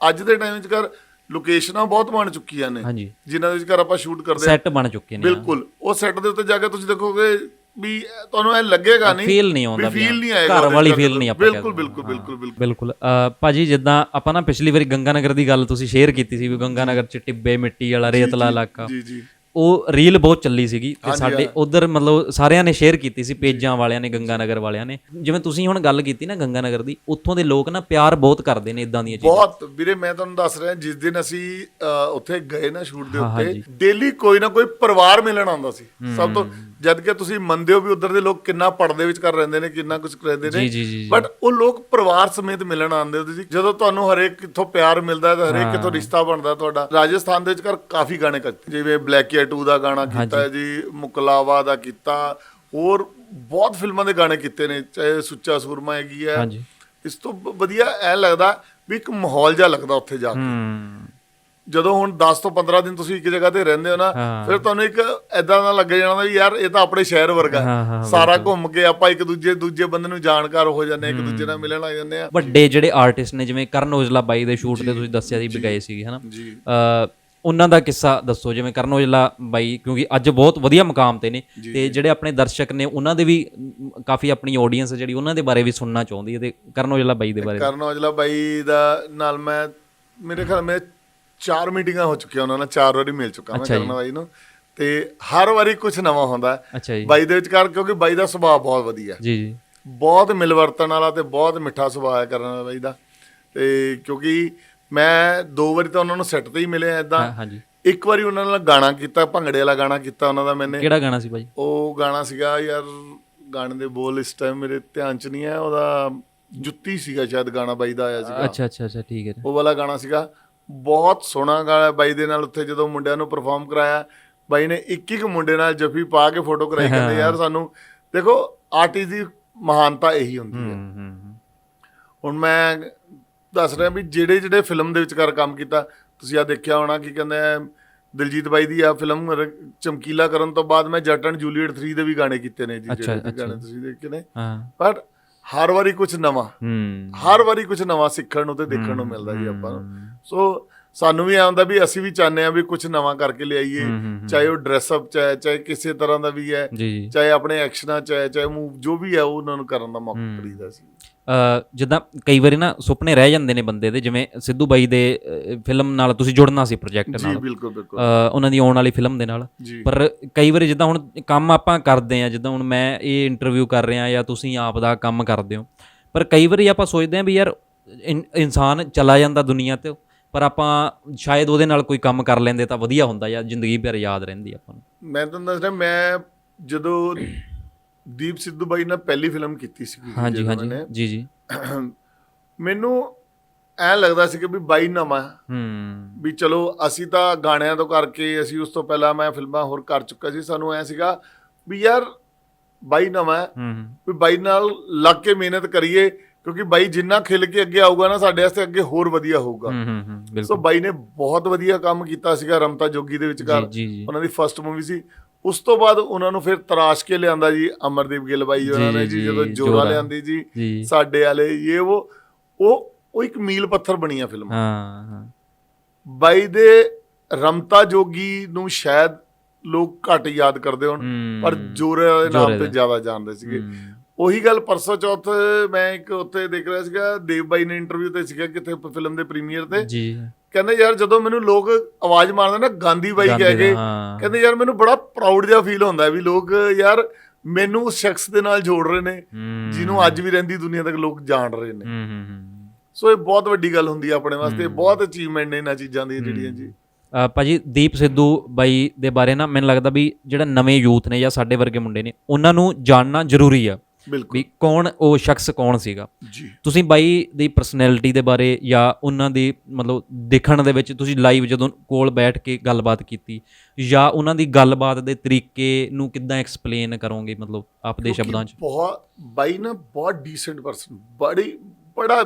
ਅੱਜ ਦੇ ਟਾਈਮ ਵਿੱਚ ਕਰ ਲੋਕੇਸ਼ਨਾਂ ਬਹੁਤ ਬਣ ਚੁੱਕੀਆਂ ਨੇ ਹਾਂਜੀ। ਜਿਨ੍ਹਾਂ ਦੇ ਵਿਚਕਾਰ ਆਪਾਂ ਸ਼ੂਟ ਕਰਦੇ ਸੈੱਟ ਬਣ ਚੁੱਕੇ ਨੇ ਬਿਲਕੁਲ ਉਹ ਸੈੱਟ ਦੇ ਉੱਤੇ ਜਾ ਕੇ ਤੁਸੀਂ ਦੇਖੋਗੇ ਵੀ ਤੁਹਾਨੂੰ ਐ ਲੱਗੇਗਾ ਨਹੀਂ ਫੀਲ ਨਹੀਂ ਆਉਂਦਾ ਵੀ ਫੀਲ ਨਹੀਂ ਆਏਗਾ ਘਰ ਵਾਲੀ ਫੀਲ ਨਹੀਂ ਆਪਾਂ ਬਿਲਕੁਲ ਬਿਲਕੁਲ ਬਿਲਕੁਲ ਬਿਲਕੁਲ। ਭਾਜੀ ਜਿੱਦਾਂ ਆਪਾਂ ਨਾ ਪਿਛਲੀ ਵਾਰੀ ਗੰਗਾ ਨਗਰ ਦੀ ਗੱਲ ਤੁਸੀਂ ਸ਼ੇਅਰ ਕੀਤੀ ਸੀ ਵੀ ਗੰਗਾ ਨਗਰ ਚ ਟਿੱਬੇ ਮਿੱਟੀ ਵਾਲਾ ਰੇਤਲਾ ਇਲਾਕਾ। ਜੀ ਜੀ। ਉਹ ਰੀਲ ਬਹੁਤ ਚੱਲੀ ਸੀਗੀ ਤੇ ਸਾਡੇ ਉਧਰ ਮਤਲਬ ਸਾਰਿਆਂ ਨੇ ਸ਼ੇਅਰ ਕੀਤੀ ਸੀ ਪੇਜਾਂ ਵਾਲਿਆਂ ਨੇ ਗੰਗਾ ਨਗਰ ਵਾਲਿਆਂ ਨੇ। ਜਿਵੇਂ ਤੁਸੀਂ ਹੁਣ ਗੱਲ ਕੀਤੀ ਨਾ ਗੰਗਾ ਨਗਰ ਦੀ ਉੱਥੋਂ ਦੇ ਲੋਕ ਨਾ ਪਿਆਰ ਬਹੁਤ ਕਰਦੇ ਨੇ ਇਦਾਂ ਦੀਆਂ ਚੀਜ਼ਾਂ। ਬਹੁਤ। ਵੀਰੇ ਮੈਂ ਤੁਹਾਨੂੰ ਦੱਸ ਰਿਹਾ ਜਿਸ ਦਿਨ ਅਸੀਂ ਉੱਥੇ ਗਏ ਨਾ ਸ਼ੂਟ ਦੇ ਉੱਤੇ। ਡੇਲੀ ਕੋਈ ਨਾ ਕੋਈ ਪਰਿਵਾਰ ਮਿਲਣ ਆਉਂਦਾ ਸੀ। ਸਭ ਤੋਂ ਜਦ ਕਿ ਤੁਸੀਂ ਮੰਨਦੇ ਹੋ ਵੀ ਉਧਰ ਦੇ ਲੋਕ ਕਿੰਨਾ ਪੜਦੇ ਵਿੱਚ ਕਰ ਰਹਿੰਦੇ ਨੇ ਕਿੰਨਾ ਕੁਝ ਜੀ ਨੇ। ਬਟ ਉਹ ਲੋਕ ਪਰਿਵਾਰ ਸਮੇਤ ਮਿਲਣ ਆਉਂਦੇ ਹੁੰਦੇ ਸੀ। ਜਦੋਂ ਤੁਹਾਨੂੰ ਹਰੇਕ ਕਿੱਥੋਂ ਪਿਆਰ ਮਿਲਦਾ ਹੈ ਤਾਂ ਹਰੇਕ ਕਿੱਥੋਂ ਰਿਸ਼ਤਾ ਬਣਦਾ ਤੁਹਾਡਾ। ਰਾਜਸਥਾਨ ਦੇ ਵਿੱਚ ਕਰ ਕਾਫੀ ਗਾਣੇ ਕਰਤੇ ਜਿਵੇਂ ਬਲੈਕ 2 ਦਾ ਗਾਣਾ ਕੀਤਾ ਹੈ ਜੀ ਮੁਕਲਾਵਾ ਦਾ ਕੀਤਾ ਹੋਰ ਬਹੁਤ ਫਿਲਮਾਂ ਦੇ ਗਾਣੇ ਕੀਤੇ ਨੇ ਚਾਹੇ ਸੁੱਚਾ ਸੂਰਮਾ ਹੈਗੀ ਹੈ। ਹਾਂਜੀ। ਇਸ ਤੋਂ ਵਧੀਆ ਐ ਲੱਗਦਾ ਵੀ ਇੱਕ ਮਾਹੌਲ ਜਿਹਾ ਲੱਗਦਾ ਉੱਥੇ ਜਾ ਕੇ। ਜਦੋਂ ਹੁਣ 10 ਤੋਂ 15 ਦਿਨ ਤੁਸੀਂ ਇੱਕ ਜਗ੍ਹਾ ਤੇ ਰਹਿੰਦੇ ਹੋ ਨਾ ਹਾਂ। ਫਿਰ ਤੁਹਾਨੂੰ ਇੱਕ ਐਦਾਂ ਦਾ ਲੱਗ ਜਾਣਾ ਵੀ ਯਾਰ ਇਹ ਤਾਂ ਆਪਣੇ ਸ਼ਹਿਰ ਵਰਗਾ। ਹੈ। ਹਾਂ, ਹਾਂ, ਸਾਰਾ ਘੁੰਮ ਕੇ ਆਪਾਂ ਇੱਕ ਦੂਜੇ ਦੂਜੇ ਬੰਦੇ ਨੂੰ ਜਾਣਕਾਰ ਹੋ ਜਾਂਦੇ ਹਾਂ, ਇੱਕ ਦੂਜੇ ਨਾਲ ਮਿਲਣ ਲੱਗ ਜਾਂਦੇ ਆ ਵੱਡੇ ਜਿਹੜੇ ਆਰਟਿਸਟ ਨੇ ਜਿਵੇਂ ਕਰਨ ਔਜਲਾ ਬਾਈ ਦੇ ਸ਼ੂਟ ਤੇ ਤੁਸੀਂ ਦੱਸਿਆ ਸੀ ਵੀ ਗਏ ਸੀਗੇ ਹਨਾ? ਜੀ। ਅ ਉਹਨਾਂ ਦਾ ਕਿੱਸਾ ਦੱਸੋ ਜਿਵੇਂ ਕਰਨ ਔਜਲਾ ਬਾਈ ਕਿਉਂਕਿ ਅੱਜ ਬਹੁਤ ਵਧੀਆ ਮੁਕਾਮ ਤੇ ਨੇ ਤੇ ਜਿਹੜੇ ਆਪਣੇ ਦਰਸ਼ਕ ਨੇ ਉਹਨਾਂ ਦੇ ਵੀ ਅਮ, ਕਾਫੀ ਆਪਣੀ ਆਡੀਅנס ਜਿਹੜੀ ਉਹਨਾਂ ਦੇ ਬਾਰੇ ਵੀ ਸੁਣਨਾ ਚਾਹੁੰਦੀ ਹੈ ਤੇ ਕਰਨ ਔਜਲਾ ਬਾਈ ਦੇ ਬਾਰੇ ਕਰਨ ਔਜਲਾ ਬਾਈ ਦਾ ਨਾਲ ਮੈਂ ਮੇਰੇ ਖਿਆਲ ਮੈਂ ਚਾਰ ਮੀਟਿੰਗਾਂ ਹੋ ਚੁੱਕੀਆਂ ਉਹਨਾਂ ਨਾਲ ਚਾਰ ਵਾਰੀ ਮਿਲ ਚੁੱਕਾ ਮੈਂ ਕਰਨ ਬਾਈ ਨੂੰ। ਤੇ ਹਰ ਵਾਰੀ ਕੁਝ ਨਵਾਂ ਹੁੰਦਾ ਹੈ। ਅੱਛਾ ਜੀ। ਬਾਈ ਦੇ ਵਿਚਕਾਰ ਕਿਉਂਕਿ ਬਾਈ ਦਾ ਸੁਭਾਅ ਬਹੁਤ ਵਧੀਆ ਜੀ ਜੀ। ਬਹੁਤ ਮਿਲਵਰਤਨ ਵਾਲਾ ਤੇ ਬਹੁਤ ਮਿੱਠਾ ਸੁਭਾਅ ਹੈ ਕਰਨ ਵਾਲਾ ਬਾਈ ਦਾ। ਤੇ ਕਿਉਂਕਿ ਮੈਂ ਦੋ ਵਾਰੀ ਤਾਂ ਉਹਨਾਂ ਨੂੰ ਸੈੱਟ ਤੇ ਹੀ ਮਿਲਿਆ ਇਦਾਂ ਹਾਂ- ਹਾਂਜੀ। ਇੱਕ ਵਾਰੀ ਉਹਨਾਂ ਨਾਲ ਗਾਣਾ ਕੀਤਾ ਭੰਗੜੇ ਵਾਲਾ ਗਾਣਾ ਕੀਤਾ ਉਹਨਾਂ ਦਾ ਮੈਨੇ। ਕਿਹੜਾ ਗਾਣਾ ਸੀ ਬਾਈ? ਉਹ ਗਾਣਾ ਸੀਗਾ ਯਾਰ ਗਾਣੇ ਦੇ ਬੋਲ ਇਸ ਟਾਈਮ ਮੇਰੇ ਧਿਆਨ 'ਚ ਨਹੀਂ ਹੈ ਉਹਦਾ ਜੁੱਤੀ ਸੀਗਾ ਸ਼ਾਇਦ ਗਾਣਾ ਬਾਈ ਦਾ ਆਇਆ ਸੀਗਾ। ਅੱਛਾ ਅੱਛਾ ਅੱਛਾ ਠੀਕ ਹੈ। ਉਹ ਵਾਲਾ ਗਾਣਾ ਸੀਗਾ। ਬਹੁਤ ਸੋਹਣਾ ਗਾਣਾ ਬਾਈ ਦੇ ਨਾਲ ਉੱਥੇ ਜਦੋਂ ਮੁੰਡਿਆਂ ਨੂੰ ਪਰਫਾਰਮ ਕਰਾਇਆ ਬਾਈ ਨੇ ਇੱਕ ਇੱਕ ਮੁੰਡੇ ਨਾਲ ਜੱਫੀ ਪਾ ਕੇ ਫੋਟੋ ਕਰਾਈ ਕਹਿੰਦੇ ਯਾਰ ਸਾਨੂੰ ਦੇਖੋ ਆਰਟਿਸਟ ਦੀ ਮਹਾਨਤਾ ਇਹੀ ਹੁੰਦੀ ਹੈ। ਹੁਣ ਮੈਂ ਦੱਸ ਰਿਹਾ ਵੀ ਜਿਹੜੇ ਜਿਹੜੇ ਫਿਲਮ ਦੇ ਵਿਚਕਾਰ ਕੰਮ ਕੀਤਾ ਤੁਸੀਂ ਆ ਦੇਖਿਆ ਹੋਣਾ ਕੀ ਕਹਿੰਦੇ ਆ ਦਿਲਜੀਤ ਬਾਈ ਦੀ ਆ ਫਿਲਮ ਚਮਕੀਲਾ ਕਰਨ ਤੋਂ ਬਾਅਦ ਮੈਂ ਜੱਟ ਐਂਡ ਜੂਲੀਅਟ 3 ਦੇ ਵੀ ਗਾਣੇ ਕੀਤੇ ਨੇ ਜੀ ਜਿਹੜੇ। ਗਾਣੇ ਤੁਸੀਂ ਦੇਖੇ ਨੇ। ਪਰ ਹਰ ਵਾਰੀ ਕੁਝ ਨਵਾਂ ਹਰ ਵਾਰੀ ਕੁਝ ਨਵਾਂ ਸਿੱਖਣ ਨੂੰ ਤੇ ਦੇਖਣ ਨੂੰ ਮਿਲਦਾ ਜੀ ਆਪਾਂ ਨੂੰ। ਸੋ ਸਾਨੂੰ ਵੀ ਆਉਂਦਾ ਵੀ ਅਸੀਂ ਵੀ ਚਾਹੁੰਦੇ ਆ ਵੀ ਕੁਝ ਨਵਾਂ ਕਰਕੇ ਲਿਆਈਏ ਚਾਹੇ ਉਹ ਡਰੈਸ ਅਪ ਚਾਹੇ ਚਾਹੇ ਕਿਸੇ ਤਰ੍ਹਾਂ ਦਾ ਵੀ ਹੈ ਜੀ ਜੀ। ਚਾਹੇ ਆਪਣੇ ਐਕਸ਼ਨਾਂ ਚਾਹੇ ਚਾਹੇ ਮੂਵ ਜੋ ਵੀ ਹੈ ਉਹ ਉਹਨਾਂ ਨੂੰ ਕਰਨ ਦਾ ਮੌਕਾ ਮਿਲਦਾ ਸੀ। ਜਿੱਦਾਂ ਕਈ ਵਾਰੀ ਨਾ ਸੁਪਨੇ ਰਹਿ ਜਾਂਦੇ ਨੇ ਬੰਦੇ ਦੇ ਜਿਵੇਂ ਸਿੱਧੂ ਬਾਈ ਦੇ ਫਿਲਮ ਨਾਲ ਤੁਸੀਂ ਜੁੜਨਾ ਸੀ ਪ੍ਰੋਜੈਕਟ ਜੀ ਨਾਲ। ਬਿਲਕੁਲ ਬਿਲਕੁਲ। ਅ, ਉਹਨਾਂ ਦੀ ਆਉਣ ਵਾਲੀ ਫਿਲਮ ਦੇ ਨਾਲ। ਜੀ। ਪਰ ਕਈ ਵਾਰੀ ਜਿੱਦਾਂ ਹੁਣ ਕੰਮ ਆਪਾਂ ਕਰਦੇ ਆ ਜਿੱਦਾਂ ਹੁਣ ਮੈਂ ਇਹ ਇੰਟਰਵਿਊ ਕਰ ਰਿਹਾ ਜਾਂ ਤੁਸੀਂ ਆਪ ਦਾ ਕੰਮ ਕਰਦੇ ਹੋ ਪਰ ਕਈ ਵਾਰੀ ਆਪਾਂ ਸੋਚਦੇ ਆ ਵੀ ਯਾਰ ਇਨ- ਇਨਸਾਨ ਚਲਾ ਜਾਂਦਾ ਦੁਨੀਆ ਤੇ ਪਰ ਆਪਾਂ ਸ਼ਾਇਦ ਉਹਦੇ ਨਾਲ ਕੋਈ ਕੰਮ ਕਰ ਲੈਂਦੇ ਤਾਂ ਵਧੀਆ ਹੁੰਦਾ ਜਾਂ ਜ਼ਿੰਦਗੀ ਭਰ ਯਾਦ ਰਹਿੰਦੀ ਆਪਾਂ ਨੂੰ। ਮੈਂ ਤੁਹਾਨੂੰ ਦੱਸ ਰਿਹਾ ਮੈਂ ਜਦੋਂ ਦੀਪ ਸਿੱਧੂ ਬਾਈ ਨਾਲ ਪਹਿਲੀ ਫਿਲਮ ਕੀਤੀ ਸੀ ਹਾਂਜੀ ਹਾਂਜੀ। ਜੀ ਜੀ। ਮੈਨੂੰ ਐ ਲੱਗਦਾ ਸੀ ਕਿ ਵੀ ਬਾਈ ਨਵਾਂ ਹੈ। ਵੀ ਚਲੋ ਅਸੀਂ ਤਾਂ ਗਾਣਿਆਂ ਤੋਂ ਕਰਕੇ ਅਸੀਂ ਉਸ ਤੋਂ ਪਹਿਲਾਂ ਮੈਂ ਫਿਲਮਾਂ ਹੋਰ ਕਰ ਚੁੱਕਾ ਸੀ ਸਾਨੂੰ ਐ ਸੀਗਾ ਵੀ ਯਾਰ ਬਾਈ ਨਵਾਂ ਹੂੰ। ਵੀ ਬਾਈ ਨਾਲ ਲੱਗ ਕੇ ਮਿਹਨਤ ਕਰੀਏ ਕਿਉਂਕਿ ਬਾਈ ਜਿੰਨਾ ਖਿਲ ਕੇ ਅੱਗੇ ਆਊਗਾ ਨਾ ਸਾਡੇ ਵਾਸਤੇ ਅੱਗੇ ਹੋਰ ਵਧੀਆ ਹੋਊਗਾ। ਹੂੰ ਹੂੰ ਹੂੰ ਸੋ ਬਾਈ ਨੇ ਬਹੁਤ ਵਧੀਆ ਕੰਮ ਕੀਤਾ ਸੀਗਾ ਰਮਤਾ ਜੋਗੀ ਦੇ ਵਿਚਕਾਰ। ਜੀ ਜੀ ਉਹਨਾਂ ਦੀ ਫਰਸਟ ਮੂਵੀ ਸੀ। ਉਸ ਤੋਂ ਬਾਅਦ ਉਹਨਾਂ ਨੂੰ ਫਿਰ ਤਰਾਸ਼ ਕੇ ਲਿਆਂਦਾ ਜੀ ਅਮਰਦੀਪ ਗਿੱਲ ਬਾਈ ਉਹਨਾਂ ਜੀ, ਨੇ ਜੀ, ਜੀ ਜਦੋਂ ਜੋਰਾ ਜੋਰਾ। ਲਿਆਂਦੀ ਜੀ ਜੀ। ਸਾਡੇ ਵਾਲੇ ਇਹ ਉਹ ਉਹ ਉਹ ਇੱਕ ਮੀਲ ਪੱਥਰ ਬਣੀ ਆ ਫਿਲਮ। ਹਾਂ ਹਾਂ। ਬਾਈ ਦੇ ਰਮਤਾ ਜੋਗੀ ਨੂੰ ਸ਼ਾਇਦ ਲੋਕ ਘੱਟ ਯਾਦ ਕਰਦੇ ਹੋਣ ਹੂੰ, ਪਰ ਜੋਰਾ ਦੇ ਨਾਮ ਤੇ ਦੇ। ਜ਼ਿਆਦਾ ਜਾਣਦੇ ਸੀਗੇ। ਹੂੰ, ਉਹੀ ਗੱਲ ਪਰਸੋਂ ਚੌਥ ਮੈਂ ਇੱਕ ਉੱਥੇ ਦੇਖ ਰਿਹਾ ਸੀਗਾ ਦੇਵ ਬਾਈ ਨੇ ਇੰਟਰਵਿਊ ਤੇ ਸੀਗਾ ਕਿਤੇ ਫਿਲਮ ਦੇ ਪ੍ਰੀਮੀਅਰ ਤੇ। ਜੀ। ਕਹਿੰਦੇ ਯਾਰ ਜਦੋਂ ਮੈਨੂੰ ਲੋਕ ਆਵਾਜ਼ ਮਾਰਦੇ ਨਾ ਗਾਂਧੀ ਬਾਈ ਕਹਿ ਕੇ ਦਾ। ਕਹਿੰਦੇ ਯਾਰ ਮੈਨੂੰ ਬੜਾ ਪ੍ਰਾਊਡ ਜਿਹਾ ਫੀਲ ਹੁੰਦਾ ਵੀ ਲੋਕ ਯਾਰ ਮੈਨੂੰ ਉਸ ਸ਼ਖਸ ਦੇ ਨਾਲ ਜੋੜ ਰਹੇ ਨੇ ਜਿਹਨੂੰ ਅੱਜ ਵੀ ਰਹਿੰਦੀ ਦੁਨੀਆ ਤੱਕ ਲੋਕ ਜਾਣ ਰਹੇ ਨੇ। ਸੋ ਇਹ ਬਹੁਤ ਵੱਡੀ ਗੱਲ ਹੁੰਦੀ ਹੈ ਆਪਣੇ ਵਾਸਤੇ ਬਹੁਤ ਅਚੀਵਮੈਂਟ ਨੇ ਇਹਨਾਂ ਚੀਜ਼ਾਂ ਦੀਆਂ ਜਿਹੜੀਆਂ ਜੀ। ਭਾਜੀ ਦੀਪ ਸਿੱਧੂ ਬਾਈ ਦੇ ਬਾਰੇ ਨਾ ਮੈਨੂੰ ਲੱਗਦਾ ਵੀ ਜਿਹੜਾ ਨਵੇਂ ਯੂਥ ਨੇ ਜਾਂ ਸਾਡੇ ਵਰਗੇ ਮੁੰਡੇ ਨੇ ਉਹਨਾਂ ਨੂੰ ਜਾਣਨਾ ਜ਼ਰੂਰੀ ਆ। ਵੀ ਕੌਣ ਉਹ ਸ਼ਖਸ ਕੌਣ ਸੀਗਾ? ਜੀ। ਤੁਸੀਂ ਬਾਈ ਦੀ ਪਰਸਨੈਲਿਟੀ ਦੇ ਬਾਰੇ ਜਾਂ ਉਹਨਾਂ ਦੀ ਮਤਲਬ ਦੇਖਣ ਦੇ ਵਿੱਚ ਤੁਸੀਂ ਲਾਈਵ ਜਦੋਂ ਕੋਲ ਬੈਠ ਕੇ ਗੱਲਬਾਤ ਕੀਤੀ ਜਾਂ ਉਹਨਾਂ ਦੀ ਗੱਲਬਾਤ ਦੇ ਤਰੀਕੇ ਨੂੰ ਕਿੱਦਾਂ ਐਕਸਪਲੇਨ ਕਰੋਗੇ ਮਤਲਬ ਆਪਦੇ ਸ਼ਬਦਾਂ 'ਚ? ਬਹੁਤ ਬਾਈ ਨਾ ਬਹੁਤ ਡੀਸੈਂਟ ਪਰਸਨ ਬੜੀ ਬੜਾ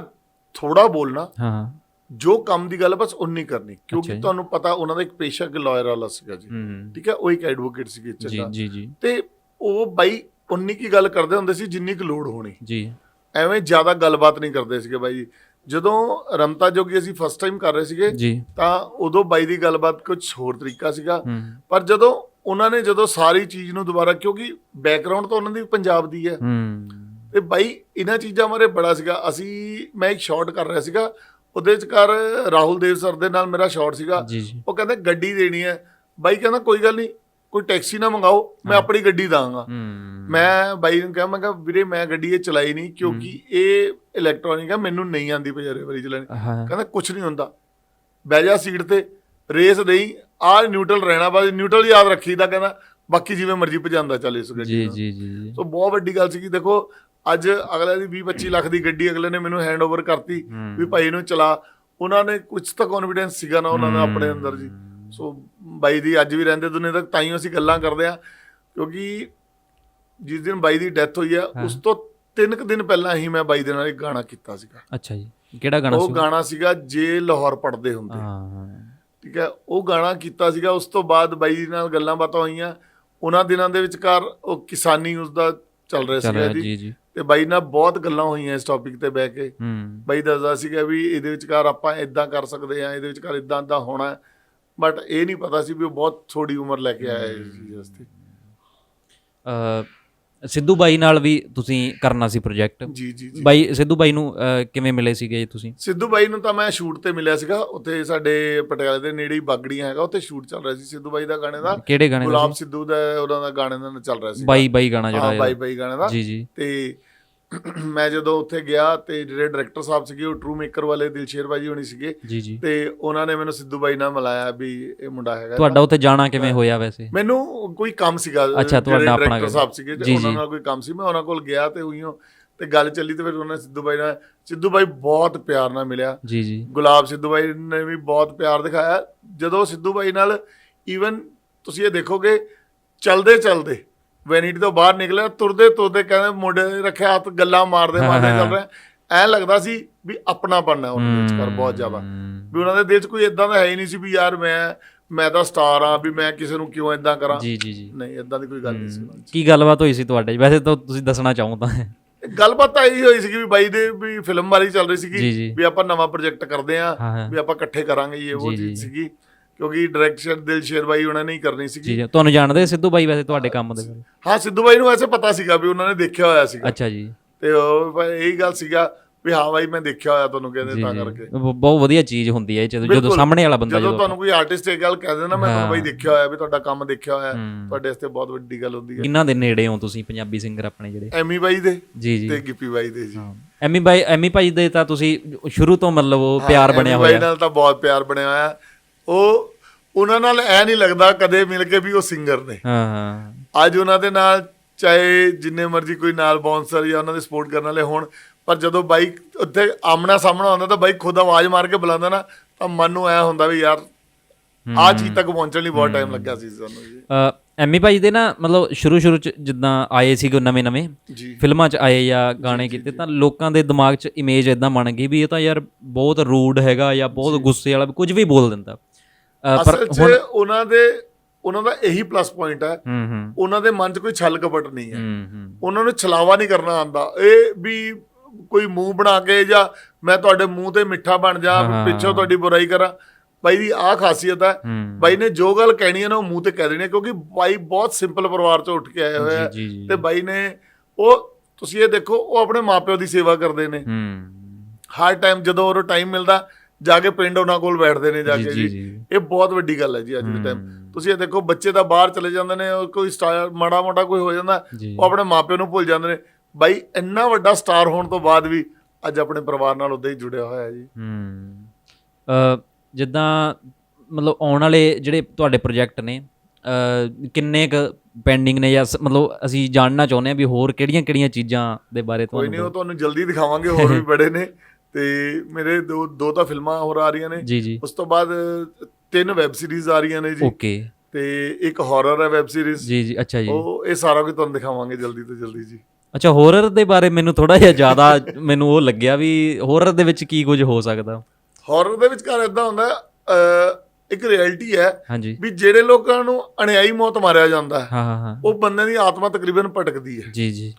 ਥੋੜਾ ਬੋਲਣਾ। ਹਾਂ ਜੋ ਕੰਮ ਦੀ ਗੱਲ ਬਸ ਉਨੀ ਕਰਨੀ ਕਿਉਂਕਿ ਜੀ। ਤੁਹਾਨੂੰ ਪਤਾ ਉਹਨਾਂ ਦਾ ਇੱਕ ਪੇਸ਼ਾ ਕਿ ਲਾਇਰ ਵਾਲਾ ਸੀਗਾ ਜੀ। ਠੀਕ ਹੈ ਉਹ ਇੱਕ ਐਡਵੋਕੇਟ ਸੀਗੇ ਜੀ ਚੰਗਾ ਜੀ ਜੀ। ਤੇ ਉਹ ਬਾਈ ਉਨੀ ਕੀ ਗੱਲ ਕਰਦੇ ਹੁੰਦੇ ਸੀ ਜਿੰਨੀ ਕੁ ਲੋੜ ਹੋਣੀ। ਜੀ। ਐਵੇਂ ਜ਼ਿਆਦਾ ਗੱਲਬਾਤ ਨਹੀਂ ਕਰਦੇ ਸੀਗੇ ਬਾਈ। ਜੀ ਜਦੋਂ ਰਮਤਾ ਜੋਗੀ ਅਸੀਂ ਫਸਟ ਟਾਈਮ ਕਰ ਰਹੇ ਸੀਗੇ ਜੀ। ਤਾਂ ਉਦੋਂ ਬਾਈ ਦੀ ਗੱਲਬਾਤ ਕੁਝ ਹੋਰ ਤਰੀਕਾ ਸੀਗਾ। ਹੂੰ। ਪਰ ਜਦੋਂ ਉਹਨਾਂ ਨੇ ਜਦੋਂ ਸਾਰੀ ਚੀਜ਼ ਨੂੰ ਦੁਬਾਰਾ ਕਿਉਂਕਿ ਬੈਕਗ੍ਰਾਉਂਡ ਤਾਂ ਉਹਨਾਂ ਦੀ ਪੰਜਾਬ ਦੀ ਹੈ। ਹੂੰ। ਤੇ ਬਾਈ ਇਹਨਾਂ ਚੀਜ਼ਾਂ ਬਾਰੇ ਬੜਾ ਸੀਗਾ। ਅਸੀਂ ਮੈਂ ਇੱਕ ਸ਼ਾਟ ਕਰ ਰਿਹਾ ਸੀਗਾ। ਉਹਦੇ ਚ ਕਰ ਰਾਹੁਲ ਦੇਵ ਸਰ ਦੇ ਨਾਲ ਮੇਰਾ ਸ਼ਾਟ ਸੀਗਾ। ਜੀ ਜੀ। ਉਹ ਕਹਿੰਦੇ ਗੱਡੀ ਦੇਣੀ ਹੈ। ਬਾਈ ਕਹਿੰਦਾ ਕੋਈ ਗੱਲ ਨਹੀਂ ਕੋਈ ਟੈਕਸੀ ਨਾ ਮੰਗਾਓ ਮੈਂ ਆਪਣੀ ਗੱਡੀ ਦਾਂਗਾ। ਮੈਂ ਬਾਈ ਨੂੰ ਕਿਹਾ ਮੈਂ ਕਿਹਾ ਵੀਰੇ ਮੈਂ ਗੱਡੀ ਇਹ ਚਲਾਈ ਨਹੀਂ ਕਿਉਂਕਿ ਇਹ ਇਲੈਕਟ੍ਰੋਨਿਕ ਹੈ ਮੈਨੂੰ ਨਹੀਂ ਆਂਦੀ ਪਜਾਰੇ ਵਾਰੀ ਚਲਾਣੀ। ਕਹਿੰਦਾ ਕੁਝ ਨਹੀਂ ਹੁੰਦਾ। ਬਹਿ ਜਾ ਸੀਟ ਤੇ ਰੇਸ ਨਹੀਂ ਆ ਨਿਊਟਰਲ ਰਹਿਣਾ ਬਸ ਨਿਊਟਰਲ ਯਾਦ ਰੱਖੀਦਾ ਕਹਿੰਦਾ ਬਾਕੀ ਜਿਵੇਂ ਮਰਜ਼ੀ ਭਜਾਂਦਾ ਚੱਲ ਇਸ ਗੱਡੀ ਜੀ। ਜੀ ਜੀ ਜੀ। ਸੋ ਬਹੁਤ ਵੱਡੀ ਗੱਲ ਸੀ ਕਿ ਦੇਖੋ ਅੱਜ ਅਗਲੇ ਦੀ 20 25 ਲੱਖ ਦੀ ਗੱਡੀ ਅਗਲੇ ਨੇ ਮੈਨੂੰ ਹੈਂਡਓਵਰ ਕਰਤੀ ਹੂੰ। ਵੀ ਭਾਈ ਨੂੰ ਚਲਾ। ਉਹਨਾਂ ਨੇ ਕੁਝ ਤਾਂ ਕੌਨਫੀਡੈਂਸ ਸੀਗਾ ਨਾ ਉਹਨਾਂ ਦਾ ਆਪਣੇ ਅੰਦਰ ਜੀ। ਸੋ ਬਾਈ ਦੀ ਅੱਜ ਵੀ ਰਹਿੰਦੇ ਦੁਨੀਆ ਤੱਕ ਤਾਂ ਹੀ ਅਸੀਂ ਗੱਲਾਂ ਕਰਦੇ ਆ ਕਿਉਂਕਿ ਜਿਸ ਦਿਨ ਬਾਈ ਦੀ ਡੈਥ ਹੋਈ ਆ ਉਸ ਤੋਂ ਤਿੰਨ ਕੁ ਦਿਨ ਪਹਿਲਾਂ ਹੀ ਮੈਂ ਬਾਈ ਦੇ ਨਾਲ ਇੱਕ ਗਾਣਾ ਕੀਤਾ ਸੀਗਾ। ਅੱਛਾ ਜੀ। ਕਿਹੜਾ ਗਾਣਾ ਉਹ ਸੀ? ਗਾਣਾ ਸੀਗਾ ਜੇ ਲਾਹੌਰ ਪੜਦੇ ਹੁੰਦੇ। ਹਾਂ ਠੀਕ ਹੈ ਉਹ ਗਾਣਾ ਕੀਤਾ ਸੀਗਾ ਉਸ ਤੋਂ ਬਾਅਦ ਬਾਈ ਨਾਲ ਗੱਲਾਂ ਬਾਤਾਂ ਹੋਈਆਂ। ਉਹਨਾਂ ਦਿਨਾਂ ਦੇ ਵਿਚਕਾਰ ਉਹ ਕਿਸਾਨੀ ਉਸ ਦਾ ਚੱਲ ਰਿਹਾ ਸੀਗਾ ਜੀ। ਜੀ ਜੀ। ਤੇ ਬਾਈ ਨਾਲ ਬਹੁਤ ਗੱਲਾਂ ਹੋਈਆਂ ਇਸ ਟੌਪਿਕ ਤੇ ਬਹਿ ਕੇ। ਬਾਈ ਦੱਸਦਾ ਸੀਗਾ ਵੀ ਇਹਦੇ ਵਿਚਕਾਰ ਆਪਾਂ ਇਦਾਂ ਕਰ ਸਕਦੇ ਆ ਇਹਦੇ ਵਿਚਕਾਰ ਇਦਾਂ ਦਾ ਹੋਣਾ। ਬਟ ਇਹ ਨਹੀਂ ਪਤਾ ਸੀ ਵੀ ਉਹ ਬਹੁਤ ਥੋੜੀ ਉਮਰ ਲੈ ਕੇ ਆਇਆ ਇਸ ਚੀਜ਼ ਵਾਸਤੇ। ਅ, ਸਿੱਧੂ ਬਾਈ ਨਾਲ ਵੀ ਤੁਸੀਂ ਕਰਨਾ ਸੀ ਪ੍ਰੋਜੈਕਟ ਜੀ ਜੀ ਜੀ। ਬਾਈ ਸਿੱਧੂ ਬਾਈ ਨੂੰ ਕਿਵੇਂ ਮਿਲੇ ਸੀਗੇ ਤੁਸੀਂ? ਸਿੱਧੂ ਬਾਈ ਨੂੰ ਤਾਂ ਮੈਂ ਸ਼ੂਟ ਤੇ ਮਿਲਿਆ ਸੀਗਾ। ਉੱਥੇ ਸਾਡੇ ਪਟਿਆਲੇ ਦੇ ਨੇੜੇ ਹੀ ਬਾਗੜੀਆਂ ਹੈਗਾ ਉੱਥੇ ਸ਼ੂਟ ਚੱਲ ਰਿਹਾ ਸੀ ਸਿੱਧੂ ਬਾਈ ਦਾ ਗਾਣੇ ਦਾ। ਕਿਹੜੇ ਗਾਣੇ ਦਾ ਗੁਲਾਬ ਸਿੱਧੂ ਦਾ ਉਹਨਾਂ ਦਾ ਗਾਣੇ ਦਾ ਚੱਲ ਰਿਹਾ ਸੀ। ਬਾਈ ਬਾਈ ਗਾਣਾ ਹਾਂ ਜਿਹੜਾ ਬਾਈ ਇਹਦਾ। ਬਾਈ ਗਾਣੇ ਦਾ। ਜੀ ਜੀ। ਤੇ ਮੈਂ ਜਦੋਂ ਉੱਥੇ ਗਿਆ ਤੇ ਜਿਹੜੇ ਡਾਇਰੈਕਟਰ ਸਾਹਿਬ ਸੀਗੇ ਉਹ ਟਰੂ ਮੇਕਰ ਵਾਲੇ ਦਿਲਸ਼ੇਰ ਬਾਜੀ ਹੋਣੀ ਸੀਗੇ ਜੀ ਜੀ। ਤੇ ਉਹਨਾਂ ਨੇ ਮੈਨੂੰ ਸਿੱਧੂ ਬਾਈ ਨਾਲ ਮਿਲਾਇਆ ਵੀ ਇਹ ਮੁੰਡਾ ਹੈਗਾ। ਤੁਹਾਡਾ ਉੱਥੇ ਜਾਣਾ ਕਿਵੇਂ ਹੋਇਆ ਵੈਸੇ? ਮੈਨੂੰ ਕੋਈ ਕੰਮ ਸੀਗਾ ਅੱਛਾ, ਤੁਹਾਡਾ ਆਪਣਾ ਕੰਮ। ਸਾਹਿਬ ਸੀਗੇ ਉਹਨਾਂ। ਨਾਲ ਕੋਈ ਕੰਮ ਸੀ ਮੈਂ ਉਹਨਾਂ ਕੋਲ ਗਿਆ ਤੇ ਉਈਓ ਤੇ ਗੱਲ ਚੱਲੀ ਤੇ ਫਿਰ ਉਹਨਾਂ ਨੇ ਸਿੱਧੂ ਬਾਈ ਨਾਲ ਸਿੱਧੂ ਬਾਈ ਬਹੁਤ ਪਿਆਰ ਨਾਲ ਮਿਲਿਆ। ਜੀ ਜੀ। ਗੁਲਾਬ ਸਿੱਧੂ ਬਾਈ ਨੇ ਵੀ ਬਹੁਤ ਪਿਆਰ ਦਿਖਾਇਆ। ਜਦੋਂ ਸਿੱਧੂ ਬਾਈ ਨਾਲ ਈਵਨ ਤੁਸੀਂ ਇਹ ਦੇਖੋਗੇ ਚਲਦੇ ਚਲਦੇ ਵੈਨਿਟੀ ਤੋਂ ਬਾਹਰ ਨਿਕਲਿਆ ਤੁਰਦੇ ਤੁਰਦੇ ਕਹਿੰਦੇ ਮੁੰਡੇ ਰੱਖਿਆ ਹੱਥ ਗੱਲਾਂ ਮਾਰਦੇ ਮਾਰਦੇ ਚੱਲ ਰਿਹਾ ਐ ਲੱਗਦਾ ਸੀ ਵੀ ਆਪਣਾ ਬਣਨਾ ਉਹਨਾਂ ਵਿੱਚ ਕਰ ਬਹੁਤ ਜ਼ਿਆਦਾ। ਵੀ ਉਹਨਾਂ ਦੇ ਦਿਲ 'ਚ ਕੋਈ ਇਦਾਂ ਦਾ ਹੈ ਹੀ ਨਹੀਂ ਸੀ ਵੀ ਯਾਰ ਮੈਂ ਮੈਂ ਤਾਂ ਸਟਾਰ ਆ ਵੀ ਮੈਂ ਕਿਸੇ ਨੂੰ ਕਿਉਂ ਇਦਾਂ ਕਰਾਂ ਜੀ ਜੀ ਜੀ ਨਹੀਂ ਇਦਾਂ ਦੀ ਕੋਈ ਗੱਲ ਨਹੀਂ ਸੀ। ਕੀ ਗੱਲਬਾਤ ਹੋਈ ਸੀ ਤੁਹਾਡੇ? ਵੈਸੇ ਤਾਂ ਤੁਸੀਂ ਦੱਸਣਾ ਚਾਹੋ ਤਾਂ ਗੱਲਬਾਤ ਤਾਂ ਇਹੀ ਹੋਈ ਸੀ ਵੀ ਬਾਈ ਦੇ ਵੀ ਫਿਲਮ ਵਾਲੀ ਚੱਲ ਰਹੀ ਸੀਗੀ। ਵੀ ਆਪਾਂ ਨਵਾਂ ਪ੍ਰੋਜੈਕਟ ਕਰਦੇ ਆ। ਵੀ ਆਪਾਂ ਇਕੱਠੇ ਕਰਾਂਗੇ ਇਹ ਉਹ। ਚੀਜ਼ ਸੀਗੀ ਕਿਉਂਕਿ ਡਾਇਰੈਕਸ਼ਨ ਦਿਲਸ਼ੇਰ ਬਾਈ ਉਹਨਾਂ ਨੇ ਹੀ ਕਰਨੀ ਸੀਗੀ। ਜੀ ਤੁਹਾਨੂੰ ਜਾਣਦੇ ਸਿੱਧੂ ਬਾਈ ਵੈਸੇ ਤੁਹਾਡੇ ਕੰਮ ਦੇ ਬਾਰੇ? ਹਾਂ ਸਿੱਧੂ ਬਾਈ ਨੂੰ ਵੈਸੇ ਪਤਾ ਸੀਗਾ ਵੀ ਉਹਨਾਂ ਨੇ ਦੇਖਿਆ ਹੋਇਆ ਸੀਗਾ। ਅੱਛਾ ਜੀ। ਤੇ ਉਹ ਪਰ ਇਹੀ ਗੱਲ ਸੀਗਾ ਵੀ ਹਾਂ ਬਾਈ ਮੈਂ ਦੇਖਿਆ ਹੋਇਆ ਤੁਹਾਨੂੰ ਜੀ ਕਹਿੰਦੇ ਤਾਂ ਜੀ। ਕਰਕੇ। ਬ- ਬਹੁਤ ਵਧੀਆ ਚੀਜ਼ ਹੁੰਦੀ ਹੈ ਇਹ ਜਦੋਂ ਜਦੋਂ ਬਿਲਕੁਲ। ਸਾਹਮਣੇ ਵਾਲਾ ਬੰਦਾ ਜਦੋਂ ਤੁਹਾਨੂੰ ਕੋਈ ਆਰਟਿਸਟ ਇਹ ਗੱਲ ਕਹਿ ਦਿੰਦਾ ਮੈਂ ਤੁਹਾਨੂੰ ਬਾਈ। ਦੇਖਿਆ ਹੋਇਆ ਵੀ ਤੁਹਾਡਾ ਕੰਮ ਦੇਖਿਆ ਹੋਇਆ ਹੂੰ। ਤੁਹਾਡੇ ਵਾਸਤੇ ਬਹੁਤ ਵੱਡੀ ਗੱਲ ਹੁੰਦੀ ਹੈ। ਕਿੰਨਾ ਦੇ ਨੇੜੇ ਹੋ ਤੁਸੀਂ ਪੰਜਾਬੀ ਸਿੰਗਰ ਆਪਣੇ ਜਿਹੜੇ? ਐਮੀ ਬਾਈ ਦੇ ਜੀ ਜੀ। ਤੇ ਗਿੱਪੀ ਬਾਈ ਦੇ ਜੀ। ਐਮੀ ਬਾਈ ਐਮੀ ਭਾਈ ਦੇ ਤਾਂ ਤੁਸੀਂ ਸ਼ੁਰੂ ਤੋਂ ਮਤਲਬ ਉਹ ਪਿਆਰ ਐਮੀ ਬਣਿਆ ਬਾਈ ਹੋਇਆ। ਨਾਲ ਤਾਂ ਬਹੁਤ ਪਿਆਰ ਬਣਿਆ ਹੋਇਆ। ਉਹ ਉਹਨਾਂ ਨਾਲ ਐ ਨਹੀਂ ਲੱਗਦਾ ਕਦੇ ਮਿਲ ਕੇ ਵੀ ਉਹ ਸਿੰਗਰ ਨੇ। ਹਾਂ ਹਾਂ। ਅੱਜ ਉਹਨਾਂ ਦੇ ਨਾਲ ਚਾਹੇ ਜਿੰਨੇ ਮਰਜ਼ੀ ਕੋਈ ਨਾਲ ਬਾਉਂਸਰ ਜਾਂ ਉਹਨਾਂ ਦੇ ਸਪੋਰਟ ਕਰਨ ਵਾਲੇ ਹੋਣ ਪਰ ਜਦੋਂ ਬਾਈਕ ਉੱਥੇ ਆਮਣਾ ਸਾਹਮਣਾ ਹੁੰਦਾ ਤਾਂ ਬਾਈਕ ਖੁਦ ਆਵਾਜ਼ ਮਾਰ ਕੇ ਬੁਲਾਉਂਦਾ ਨਾ ਤਾਂ ਮਨ ਨੂੰ ਐ ਹੁੰਦਾ ਵੀ ਯਾਰ ਆ ਚੀਜ਼ ਤੱਕ ਪਹੁੰਚਣ ਲਈ ਬਹੁਤ ਟਾਈਮ ਲੱਗਾ ਸੀ ਸਾਨੂੰ ਜੀ। ਅ, ਐਮੀ ਭਾਈ ਦੇ ਨਾ ਮਤਲਬ ਸ਼ੁਰੂ ਸ਼ੁਰੂ ਚ ਜਿੱਦਾਂ ਆਏ ਸੀਗੇ ਨਵੇਂ ਨਵੇਂ ਫਿਲਮਾਂ ਚ ਆਏ ਜਾਂ ਗਾਣੇ ਕੀਤੇ ਤਾਂ ਲੋਕਾਂ ਦੇ ਦਿਮਾਗ 'ਚ ਇਮੇਜ ਇਦਾਂ ਬਣ ਗਈ ਵੀ ਇਹ ਤਾਂ ਯਾਰ ਬਹੁਤ ਰੂਡ ਹੈਗਾ ਜਾਂ ਬਹੁਤ ਗੁੱਸੇ ਵਾਲਾ ਕੁਝ ਵੀ ਬੋਲ ਦਿੰਦਾ। ਅਸਲ 'ਚ ਉਹਨਾਂ ਦੇ ਉਹਨਾਂ ਦਾ ਇਹੀ ਪਲੱਸ ਪੁਆਇੰਟ ਹੈ। ਉਹਨਾਂ ਦੇ ਮਨ 'ਚ ਕੋਈ ਛਲ ਕਪਟ ਨਹੀਂ ਹੈ। ਉਹਨਾਂ ਨੂੰ ਛਲਾਵਾ ਨਹੀਂ ਕਰਨਾ ਆਂਦਾ ਇਹ ਵੀ ਕੋਈ ਮੂੰਹ ਬਣਾ ਕੇ ਜਾਂ ਮੈਂ ਤੁਹਾਡੇ ਮੂੰਹ ਤੇ ਮਿੱਠਾ ਬਣ ਜਾ। ਪਿੱਛੋਂ ਤੁਹਾਡੀ ਬੁਰਾਈ ਕਰਾਂ। ਬਾਈ ਦੀ ਆਹ ਖਾਸੀਅਤ ਹੈ। ਬਾਈ ਨੇ ਜੋ ਗੱਲ ਕਹਿਣੀ ਹੈ ਨਾ ਉਹ ਮੂੰਹ ਤੇ ਕਹਿ ਦੇਣੀ ਹੈ ਕਿਉਂਕਿ ਬਾਈ ਬਹੁਤ ਸਿੰਪਲ ਪਰਿਵਾਰ ਚੋਂ ਉੱਠ ਕੇ ਆਏ ਹੋਏ ਆ ਤੇ ਬਾਈ ਨੇ ਉਹ ਤੁਸੀਂ ਇਹ ਦੇਖੋ ਉਹ ਆਪਣੇ ਮਾਪਿਓ ਦੀ ਸੇਵਾ ਕਰਦੇ ਨੇ। ਹਰ ਟਾਈਮ ਜਦੋਂ ਉਹ ਟਾਈਮ ਮਿਲਦਾ ਜਾ ਕੇ ਪਿੰਡ ਉਹਨਾਂ ਕੋਲ ਬੈਠਦੇ ਨੇ ਜਾ ਕੇ ਜੀ। ਇਹ ਬਹੁਤ ਵੱਡੀ ਗੱਲ ਹੈ ਜੀ ਅੱਜ ਦੇ ਟਾਈਮ ਤੁਸੀਂ ਇਹ ਦੇਖੋ ਬੱਚੇ ਤਾਂ ਬਾਹਰ ਚਲੇ ਜਾਂਦੇ ਨੇ ਕੋਈ ਸਟਾਰ ਮਾੜਾ ਮੋਟਾ ਕੋਈ ਹੋ ਜਾਂਦਾ। ਉਹ ਆਪਣੇ ਮਾਪਿਆਂ ਨੂੰ ਭੁੱਲ ਜਾਂਦੇ ਨੇ। ਬਾਈ ਇੰਨਾ ਵੱਡਾ ਸਟਾਰ ਹੋਣ ਤੋਂ ਬਾਅਦ ਵੀ ਅੱਜ ਆਪਣੇ ਪਰਿਵਾਰ ਨਾਲ ਉਦਾਂ ਹੀ ਜੁੜਿਆ ਹੋਇਆ ਹੈ ਜੀ। ਹੂੰ। ਅ, ਜਿੱਦਾਂ ਮਤਲਬ ਆਉਣ ਵਾਲੇ ਜਿਹੜੇ ਤੁਹਾਡੇ ਪ੍ਰੋਜੈਕਟ ਨੇ ਅ, ਕਿੰਨੇ ਕ ਪੈਂਡਿੰਗ ਨੇ ਜਾਂ ਮਤਲਬ ਅਸੀਂ ਜਾਣਨਾ ਚਾਹੁੰਦੇ ਹਾਂ ਵੀ ਹੋਰ ਕਿਹੜੀਆਂ-ਕਿਹੜੀਆਂ ਚੀਜ਼ਾਂ ਦੇ ਬਾਰੇ ਕੋਈ ਨਹੀਂ ਉਹ ਤੁਹਾਨੂੰ ਤੁਹਾਨੂੰ ਜਲਦੀ ਦਿਖਾਵਾਂਗੇ ਹੋਰ ਵੀ ਬੜੇ ਨੇ। ਤੇ ਮੇਰੇ ਦੋ ਦੋ ਤਾਂ ਫਿਲਮਾਂ ਹੋਰ ਆ ਰਹੀਆਂ ਨੇ। ਜੀ ਜੀ। ਉਸ ਤੋਂ ਬਾਅਦ ਤਿੰਨ ਵੈਬ ਸੀਰੀਜ਼ ਆ ਰਹੀਆਂ ਨੇ ਜੀ। ਓਕੇ। ਤੇ ਇੱਕ ਹਾਰਰ ਹੈ ਵੈਬ ਸੀਰੀਜ਼। ਜੀ ਜੀ ਅੱਛਾ ਜੀ। ਉਹ ਇਹ ਸਾਰਾ ਕੁਝ ਤੁਹਾਨੂੰ ਦਿਖਾਵਾਂਗੇ ਜਲਦੀ ਤੋਂ ਜਲਦੀ ਜੀ। ਅੱਛਾ ਹੋਰਰ ਦੇ ਬਾਰੇ ਮੈਨੂੰ ਥੋੜਾ ਜਿਹਾ ਜ਼ਿਆਦਾ ਮੈਨੂੰ ਉਹ ਲੱਗਿਆ ਵੀ ਹੋਰਰ ਦੇ ਵਿੱਚ ਕੀ ਕੁਝ ਹੋ ਸਕਦਾ। ਹਾਰਰ ਦੇ ਵਿਚਕਾਰ ਇਦਾਂ ਹੁੰਦਾ ਇੱਕ ਰਿਐਲਿਟੀ ਹੈ ਵੀ ਜਿਹੜੇ ਲੋਕਾਂ ਨੂੰ ਅਣਿਆਈ ਮੌਤ ਮਾਰਿਆ ਜਾਂਦਾ ਹੈ ਹਾਂ ਹਾਂ ਹਾਂ। ਉਹ ਬੰਦੇ ਦੀ ਆਤਮਾ ਤਕਰੀਬਨ ਭਟਕਦੀ ਹੈ। ਜੀ ਜੀ।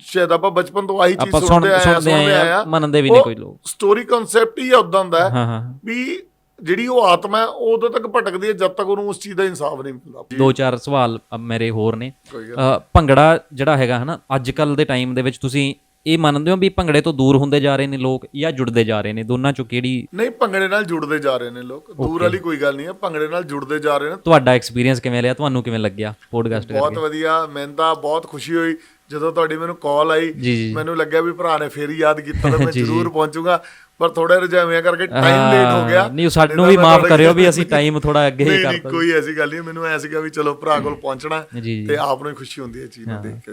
ਸ਼ਾਇਦ ਆਪਾਂ ਬਚਪਨ ਤੋਂ ਆਹੀ ਚੀਜ਼ ਸੁਣਦੇ ਆਏ ਆ ਸੁਣਦੇ ਆਏ ਆ ਮੰਨਦੇ ਵੀ ਨਹੀਂ ਕੋਈ ਲੋਕ। ਸਟੋਰੀ ਕਨਸੈਪਟ ਹੀ ਉਦਾਂ ਦਾ। ਹੈ ਵੀ ਜਿਹੜੀ ਉਹ ਆਤਮਾ ਹੈ ਉਹ ਉਦੋਂ ਤੱਕ ਭਟਕਦੀ ਹੈ ਜਦ ਤੱਕ ਉਹਨੂੰ ਉਸ ਚੀਜ਼ ਦਾ ਇਨਸਾਫ ਨਹੀਂ ਮਿਲਦਾ। ਦੋ ਚਾਰ ਸਵਾਲ ਮੇਰੇ ਹੋਰ ਨੇ। ਭੰਗੜਾ ਜਿਹੜਾ ਹੈਗਾ ਹਨਾ ਅੱਜ ਕੱਲ ਦੇ ਟਾਈਮ ਦੇ ਵਿੱਚ ਤੁਸੀਂ ਇਹ ਮੰਨਦੇ ਹੋ ਵੀ ਭੰਗੜੇ ਤੋਂ ਦੂਰ ਹੁੰਦੇ ਜਾ ਰਹੇ ਨੇ ਲੋਕ ਜਾਂ ਜੁੜਦੇ ਜਾ ਰਹੇ ਨੇ? ਦੋਨਾਂ ਚੋਂ ਕਿਹੜੀ ਨਹੀਂ ਭੰਗੜੇ ਨਾਲ ਜੁੜਦੇ ਜਾ ਰਹੇ ਨੇ ਲੋਕ। ਦੂਰ ਵਾਲੀ ਕੋਈ ਗੱਲ ਨਹੀਂ ਹੈ ਭੰਗੜੇ ਨਾਲ ਜੁੜਦੇ ਜਾ ਰਹੇ ਨੇ। ਤੁਹਾਡਾ ਐਕਸਪੀਰੀਅੰਸ ਕਿਵੇਂ ਰਿਹਾ? ਤੁਹਾਨੂੰ ਕਿਵੇਂ ਲੱਗਿਆ? ਪੋਡਕਾਸਟ ਬਹੁਤ ਵਧੀਆ ਮੈਨੂੰ ਤਾਂ ਬਹੁਤ ਖੁਸ਼ੀ ਹੋਈ। ਜਦੋਂ ਤੁਹਾਡੀ ਮੈਨੂੰ ਕਾਲ ਆਈ ਮੈਨੂੰ ਲੱਗਿਆ ਵੀ ਭਰਾ ਨੇ ਫੇਰ ਯਾਦ ਕੀਤਾ ਤਾਂ ਮੈਂ ਜ਼ਰੂਰ ਪਹੁੰਚੂਗਾ। ਪਰ ਥੋੜਾ ਰਜਾਵਿਆਂ ਕਰਕੇ ਟਾਈਮ ਲੇਟ ਹੋ ਗਿਆ। ਨਹੀਂ ਸਾਨੂੰ ਵੀ ਮਾਫ ਕਰਿਓ ਵੀ ਅਸੀਂ ਟਾਈਮ ਥੋੜਾ ਅੱਗੇ ਹੀ ਕਰਤਾ ਕੋਈ ਐਸੀ ਗੱਲ ਨਹੀਂ ਮੈਨੂੰ ਐ ਸੀਗਾ ਵੀ ਚਲੋ ਭਰਾ ਕੋਲ ਪਹੁੰਚਣਾ ਤੇ ਆਪ ਨੂੰ ਹੀ ਖੁਸ਼ੀ ਹੁੰਦੀ ਹੈ ਚੀਜ਼ ਨੂੰ ਦੇਖ ਕੇ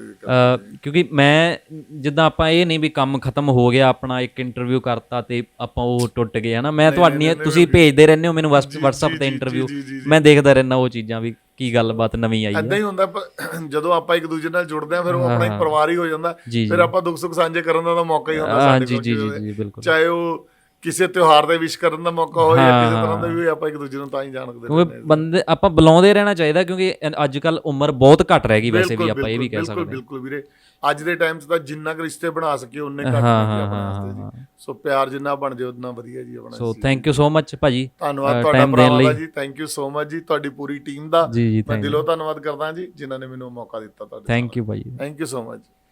ਕਿਉਂਕਿ ਮੈਂ ਜਿੱਦਾਂ ਆਪਾਂ ਇਹ ਨਹੀਂ ਵੀ ਕੰਮ ਖਤਮ ਹੋ ਗਿਆ ਆਪਣਾ ਇੱਕ ਇੰਟਰਵਿਊ ਕਰਤਾ ਤੇ ਆਪਾਂ ਉਹ ਟੁੱਟ ਗਏ ਹਨਾ? ਮੈਂ ਤੁਹਾਡੀ ਤੁਸੀਂ ਭੇਜਦੇ ਰਹਿੰਦੇ ਹੋ ਮੈਨੂੰ WhatsApp ਤੇ ਇੰਟਰਵਿਊ। ਮੈਂ ਦੇਖਦਾ ਰਹਿੰਦਾ ਉਹ ਚੀਜ਼ਾਂ ਵੀ। ਕੀ ਗੱਲਬਾਤ ਨਵੀਂ ਆਈ ਐਦਾਂ ਹੈ ਹੀ ਹੁੰਦਾ ਪ- ਜਦੋਂ ਆਪਾਂ ਇੱਕ ਦੂਜੇ ਨਾਲ ਜੁੜਦੇ ਆ ਫਿਰ ਉਹ ਆਪਣਾ ਇੱਕ ਪਰਿਵਾਰ ਹੀ ਹੋ ਜਾਂਦਾ। ਜੀ, ਫਿਰ। ਆਪਾਂ ਦੁੱਖ ਸੁੱਖ ਸਾਂਝੇ ਕਰਨ ਦਾ ਤਾਂ ਮੌਕਾ ਹੀ ਹੁੰਦਾ ਹਾਂ ਸਾਡੇ ਜੀ ਕੋਲ ਜੀ ਜੀ ਜੀ ਬਿਲਕੁਲ। ਚਾਹੇ ਉਹ ਕਿਸੇ ਤਿਉਹਾਰ ਦੇ ਵਿਸ਼ ਕਰਨ ਦਾ ਮੌਕਾ ਹੋਵੇ ਜਾਂ ਹਾਂ, ਕਿਸੇ ਤਰ੍ਹਾਂ ਦਾ ਵੀ ਹੋਏ ਆਪਾਂ ਇੱਕ ਦੂਜੇ ਨੂੰ ਤਾਂ ਹੀ ਜਾਣਦੇ ਕਿਉਂਕਿ ਬੰਦੇ ਆਪਾਂ ਬੁਲਾਉਂਦੇ ਰਹਿਣਾ ਚਾਹੀਦਾ ਕਿਉਂਕਿ ਅੱਜ ਕੱਲ ਉਮਰ ਬਹੁਤ ਘੱਟ ਰਹਿ ਗਈ ਵੈਸੇ ਵੀ ਆਪਾਂ ਇਹ ਵੀ ਕਹਿ ਬਿਲਕੁਲ ਸਕਦੇ ਬਿਲਕੁਲ ਵੀਰੇ। ਅੱਜ ਦੇ ਟਾਈਮ 'ਚ ਤਾਂ ਜਿੰਨਾ ਕੁ ਰਿਸ਼ਤੇ ਬਣਾ ਸਕੀਏ ਉਨੇ ਘੱਟ ਹਾਂ, ਹਾਂ, ਆਪਣੇ ਵਾਸਤੇ। ਜੀ। ਸੋ ਪਿਆਰ ਜਿੰਨਾ ਬਣ ਜਾਏ ਉਨਾ ਵਧੀਆ ਜੀ ਆਪਣਾ ਸੋ ਥੈਂਕ ਯੂ ਸੋ ਮੱਚ ਭਾਜੀ ਧੰਨਵਾਦ ਅ, ਤੁਹਾਡਾ time ਦੇਣ ਭਰਾਵਾਂ ਦਾ ਲਈ। ਜੀ ਥੈਂਕ ਯੂ ਸੋ ਮਚ ਜੀ ਤੁਹਾਡੀ ਪੂਰੀ ਟੀਮ ਦਾ। ਜੀ ਜੀ ਮੈਂ ਥੈਂਕ ਦਿਲੋਂ ਧੰਨਵਾਦ ਕਰਦਾ ਜੀ ਜਿਨ੍ਹਾਂ ਨੇ ਮੈਨੂੰ ਮੌਕਾ ਦਿੱਤਾ ਤੁਹਾਡੇ ਥੈਂਕ ਯੂ ਭਾਜੀ। Thank you so much